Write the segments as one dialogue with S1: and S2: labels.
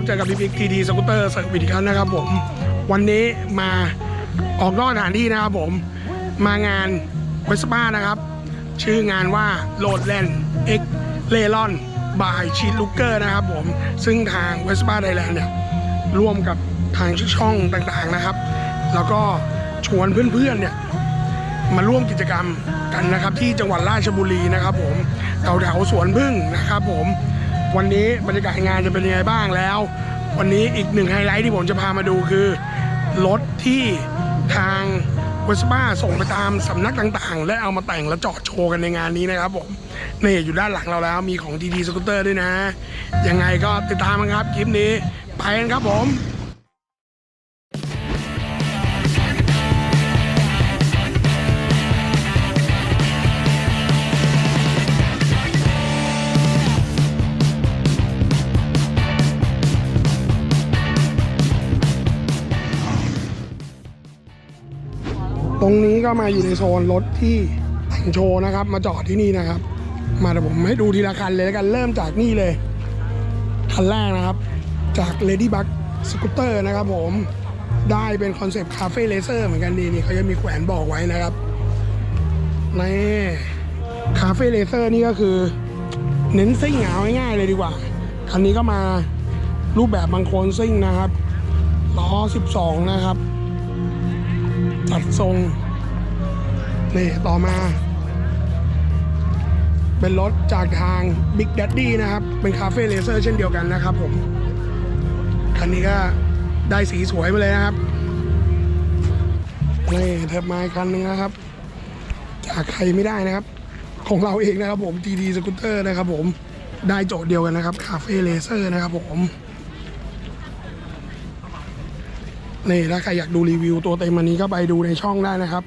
S1: ดีครับเจอกับพี่บิ๊กทีดีสกูตเตอร์เสิร์วิดีกันนะครับผม วันนี้มาออกนอกสถานที่นะครับผม มางานเวสป้านะครับ ชื่องานว่าโ a ดแลนด์เอ็กเลลอนบายชีตลูเกอร์นะครับผม ซึ่งทางเวสป้าไทยแลนด์เนี่ย ร่วมกับทางช่องต่างๆนะครับ แล้วก็ชวนเพื่อนๆเนี่ยมาร่วมกิจกรรมกันนะครับที่จังหวัดราชบุรีนะครับผมแถวแถวๆสวนพึ่งนะครับผม วันนี้บรรยากาศงานจะเป็นยังไงบ้างแล้ว วันนี้อีกหนึ่งไฮไลท์ที่ผมจะพามาดูคือ รถที่ทางเวสป้าส่งไปตามสำนักต่างๆ และเอามาแต่งและจอดโชว์กันในงานนี้นะครับผมนี่อยู่ด้านหลังเราแล้วมีของดีๆสกูตเตอร์ด้วยนะ ยังไงก็ติดตามกันครับคลิปนี้ ไปกันครับผม รงนี้ก็มาอยู่ในโซนรถที่แต่งโชว์นะครับ มาจอดที่นี่นะครับ มาเดี๋ยวผมให้ดูทีละคันเลยแล้วกันเริ่มจากนี่เลย คันแรกนะครับ จาก Ladybug Scooter นะครับผมได้เป็นคอนเซปต์คาเฟ่เลเซอร์เหมือนกันดีนี่เขาจะมีแขวนบอกไว้นะครับในคาเฟ่เลเซอร์นี่ก็คือ เน้นซิ่งเอาง่ายๆเลยดีกว่า คันนี้ก็มารูปแบบบางโคนซิ่งนะครับล้อ 12 นะครับ จัดทรง นี่ต่อมา เป็นรถจากทาง Big Daddy นะครับ เป็นคาเฟ่เลเซอร์เช่นเดียวกันนะครับผม คันนี้ก็ได้สีสวยมาเลยนะครับ นี่เทิบมาอีกคันหนึงนะครับ จากใครไม่ได้นะครับ ของเราเองนะครับผม TD Scooter นะครับผมได้โจทย์เดียวกันนะครับคาเฟ่เลเซอร์นะครับผม นี่ถ้าใครอยากดูรีวิวตัวเต็มอันนี้ก็ไปดูในช่องได้นะครับ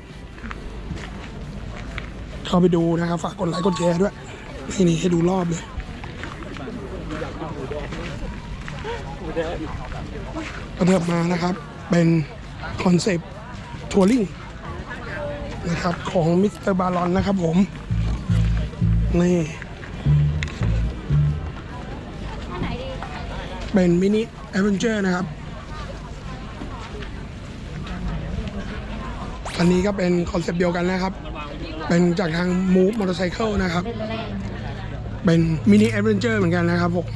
S1: เข้าไปดูนะครับ ฝากกดไลค์กดแชร์ด้วย นี่นี่ให้ดูรอบเลยกระเทิบมานะครับ เป็นคอนเซปต์ทัวริงนะครับของมิสเตอร์บารอนนะครับผม นี่ เป็นมินิแอดเวนเจอร์นะครับ อันนี้ก็เป็นคอนเซปต์เดียวกันนะครับ เป็นจากทาง Move Motorcycle นะครับ เป็นมินิแอดเวนเจอร์เหมือนกันนะครับผม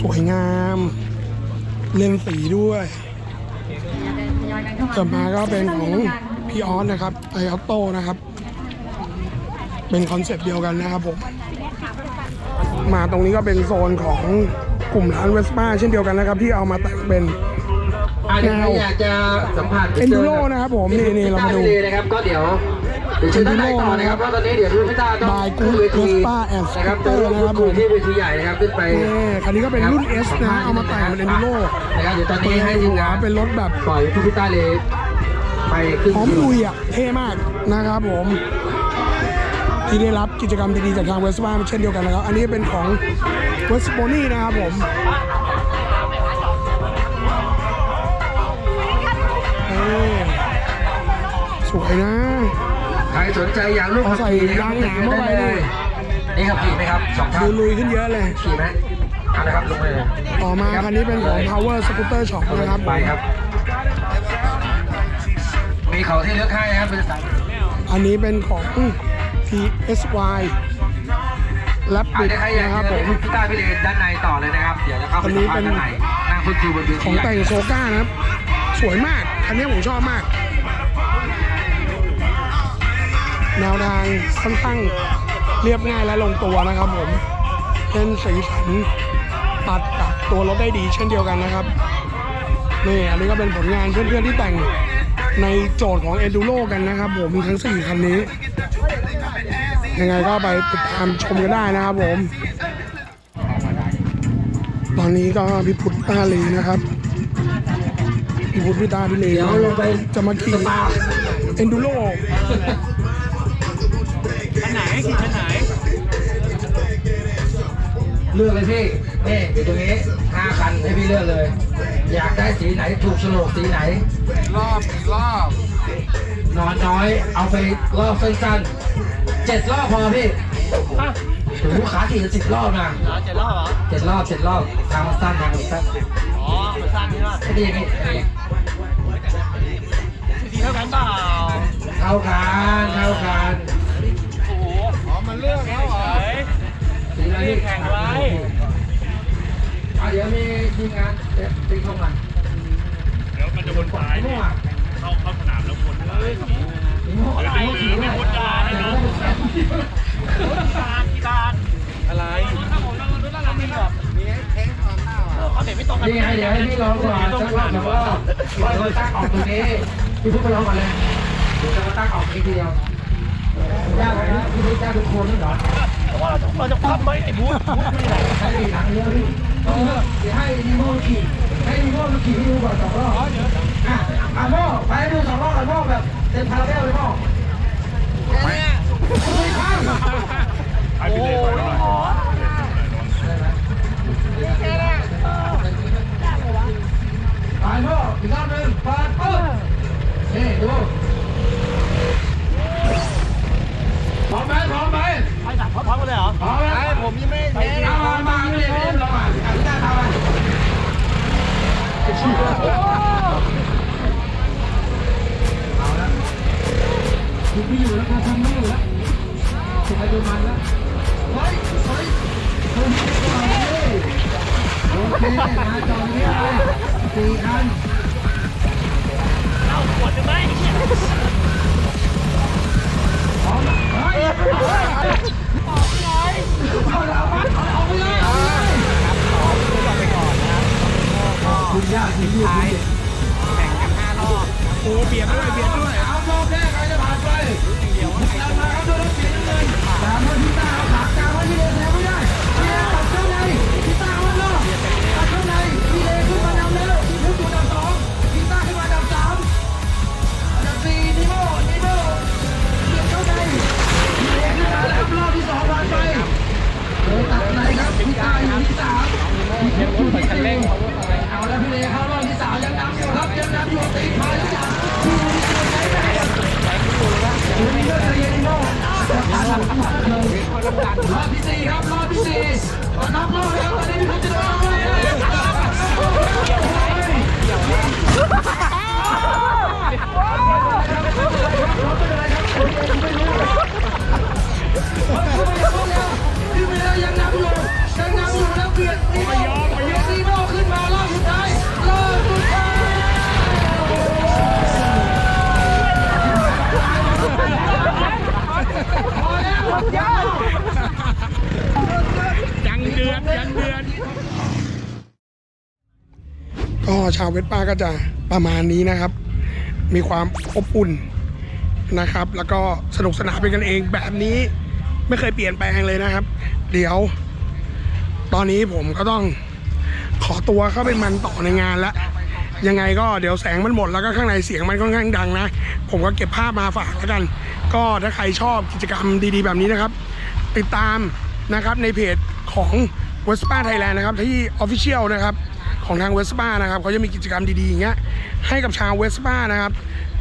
S1: สวยงาม เล่นสีด้วยต่อมาก็เป็นของพี่ออสนะครับไอออโต้นะครับ เป็นคอนเซปต์เดียวกันนะครับผม มาตรงนี้ก็เป็นโซนของกลุ่มร้านเวสป้าเช่นเดียวกันนะครับ ที่เอามาแต่งเป็น
S2: อ่าเดี๋ยวใครอยากจะสัมผัส
S1: Enduro นะครับผมนี่นี่เรามาดู
S2: เลยนะครับก็เดี๋ยวเดี๋ยวเชิญด้านในต่อนะครับเพราะตอนนี้เดี๋ยวพี่ต้าต้อง
S1: บาย
S2: ขึ้นเวที
S1: Vespa and
S2: นะครับ
S1: Scooter
S2: จะร่วม
S1: นะครับ
S2: คุย
S1: ผม
S2: ที่เวทีใหญ่นะครับขึ้นไป
S1: นี่คันนี้ก็เป็นรุ่น S นะเอามาแต่งเป็น Enduro
S2: นะครับเดี๋ยวตอนนี้ให้ที
S1: หั
S2: ม
S1: ว
S2: งาน
S1: เป็นรถแบบ
S2: ปล่อยพี่พิต้าเลยไปขึ้น
S1: พร้อมลุยอะเท่มากนะครับผมที่ได้รับกิจกรรมดีๆจากทางเวสป้าเช่นเดียวกันนะครับ อันนี้เป็นของเวสโ o นี่นะครับผม วยนะ
S2: ใครสนใจอยากร่วม
S1: เอาใส่
S2: ขี่นะครับ
S1: ยางหนามเข้าไปเลย
S2: นี่ครับขี่ไหมครับสองท่า
S1: ดู
S2: น
S1: ลุยขึ้นเยอะเลย
S2: ขี่ไหมเอาละครับลงไปเลย
S1: ต่อมาคันนี้เป็นของ Power Scooter Shop นะครับ
S2: ไปครับ มีของที่เลือกให้นะครับเป็นสาย
S1: อันนี้เป็นของ PSY และ
S2: อา
S1: ปิ
S2: จ
S1: ด
S2: จะใครอยาก
S1: นะครับ
S2: จะ
S1: ผม
S2: พี่ต้าพี่เลนด้านในต่อเลยนะครับเดี๋ยวจะเข้าไป
S1: อันนี้
S2: สัมภาษณ์
S1: เป็น
S2: ด้านในนั่งพูดคุยบนเว
S1: ข
S2: ที
S1: องแต่งโซก้านะครับ สวยมาก คันนี้ผมชอบมาก แนวทางค่อนข้างเรียบง่ายและลงตัวนะครับผมเป็นสีสันตัดกับตัวรถได้ดีเช่นเดียวกันนะครับนี่อันนี้ก็เป็นผลงานเพื่อนๆที่แต่งในโจทย์ของ Enduro กันนะครับผมทั้ง 4 คันนี้ ยังไงก็ไปติดตามชมกันได้นะครับผม ตอนนี้ก็พี่พุทธตาลีนะครับพี่พุทธพี่ตาพี่เล
S2: เดี๋ยงไป
S1: จะมาขี่
S2: ส
S1: เอนดูโร
S2: เลือกเลยพี่นี่อยู่ตรงนี้ห้าคันให้พี่เลือกเลย อยากได้สีไหนถูกโฉลกสีไหน
S3: รอบกี่รอบ
S2: นอนน้อยเอาไปรอบสั้นๆเจ็ดรอบพอพี่ถึงลูกค้าขี่จะสิบรอบนะ
S4: เจ็ดรอบเหรอ
S2: เจ็ดรอบเจ็ดรอบทางมันสั้นทางมันสั้น
S4: อ๋อมันสั้นนี่ว่า
S2: แค่นี้อย่างนี้แค่นี้
S4: ทีเท่ากันเปล่า
S2: เท่ากันเท่ากัน
S3: แข่
S4: งไว้
S2: เดี๋ยวมีทีมงานเดี๋ยวตีเข้ามา
S5: เดี๋ยวมันจะวนซ้าย
S2: มั่
S5: นี่
S2: ว
S5: เข้าเข้าสนามแล้ววนซ้าย
S2: อะไร
S5: หรือไม่พูดานะน้อง
S4: กาที่บ้านอะไรถ้าผมนั่งรถนั่งรถไม่แบบมีเท้งตอนหน้าเขาเด็กไม่ตรงกัน
S2: นี่ไงเดี๋ยวให้พี่ลองก่อนสักรอบสองรอบเราตั้งออกตรงนี้พี่พูดไปลองก่อนเลยเดี๋ยวจะมาตั้งออกทีเดียว ยากไหมพี่ไม่กล้าทุกคนนี่เหรอ
S4: ว่าเราเราจะปั๊มไหมไอ้บู๊บู๊ที่ไหน
S2: ให้ดีหลังเยอะพี่เออเดี๋ยวให้ดีโม่ขี่ให้ดีโม่มันขี่ให้ดูก่อนสองรอบอะอะโม่ไปดูสองรอบก่อนโม่แบบเต็มพาราเบลเลยโม่ไม่ข้าม
S5: ไปพี่เล่ไปหน่อย
S2: ไปโม่อีกรอบหนึงเปิดปึ๊บนี่ดูพร้อมไหมพร้อมไหม
S4: ไปดักพร้อมกันเลยเหรอ
S2: พร้อมไหมผมยังไม่เทเอามามาไม่ได้ไม่ได้ลองมาอะพี่ตาทำมาเอาละคุณไม่อยู่ แล้วก็ทำไม่อยู่แล้วเสร็จแล้วดูมันแล้ว
S4: ไป
S2: ไป
S1: โอเค
S2: มาจอดนี้เลยสี่คัน รอบที่สี่ครับรอบที่สี่
S1: ก็ชาวเวสป้าก็จะประมาณนี้นะครับ มีความอบอุ่นนะครับ แล้วก็สนุกสนานเป็นกันเองแบบนี้ไม่เคยเปลี่ยนแปลงเลยนะครับ เดี๋ยว ตอนนี้ผมก็ต้องขอตัวเข้าไปมันต่อในงานล้วยังไงก็เดี๋ยวแสงมันหมดแล้วก็ข้างในเสียงมันค่อนข้างดังนะ ผมก็เก็บภาพมาฝากแล้วกัน ก็ถ้าใครชอบกิจกรรมดีๆ แบบนี้นะครับ ติดตามนะครับในเพจของ w e s p a Thailand นะครับที่ Official นะครับของทาง w e s p a นะครับเขาจะมีกิจกรรมดีๆอย่างเงี้ยให้กับชาว w e s p a นะครับ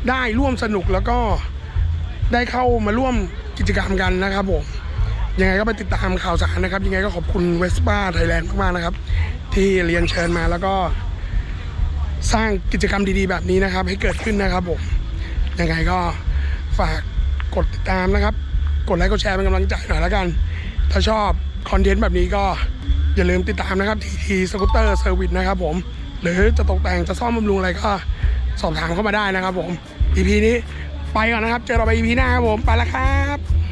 S1: ได้ร่วมสนุกแล้วก็ได้เข้ามาร่วมกิจกรรมกันนะครับผมยังไงก็ไปติดตามข่าวสารนะครับ ยังไงก็ขอบคุณ w e s p a Thailand มากๆนะครับ ที่เรียนเชิญมาแล้วก็สร้างกิจกรรมดีๆ แบบนี้นะครับ ให้เกิดขึ้นนะครับผมยังไงก็ฝากกดติดตามนะครับ กดไลค์กดแชร์เป็นกำลังใจหน่อยแล้วกัน ถ้าชอบคอนเทนต์แบบนี้ก็ อย่าลืมติดตามนะครับทีทีสกูตเตอร์เซอร์วิสนะครับผม หรือจะตกแต่งจะซ่อมบำรุงอะไรก็สอบถามเข้ามาได้นะครับผม EP นี้ไปก่อนนะครับ เจอเราไป EP หน้าครับผม ไปแล้วครับ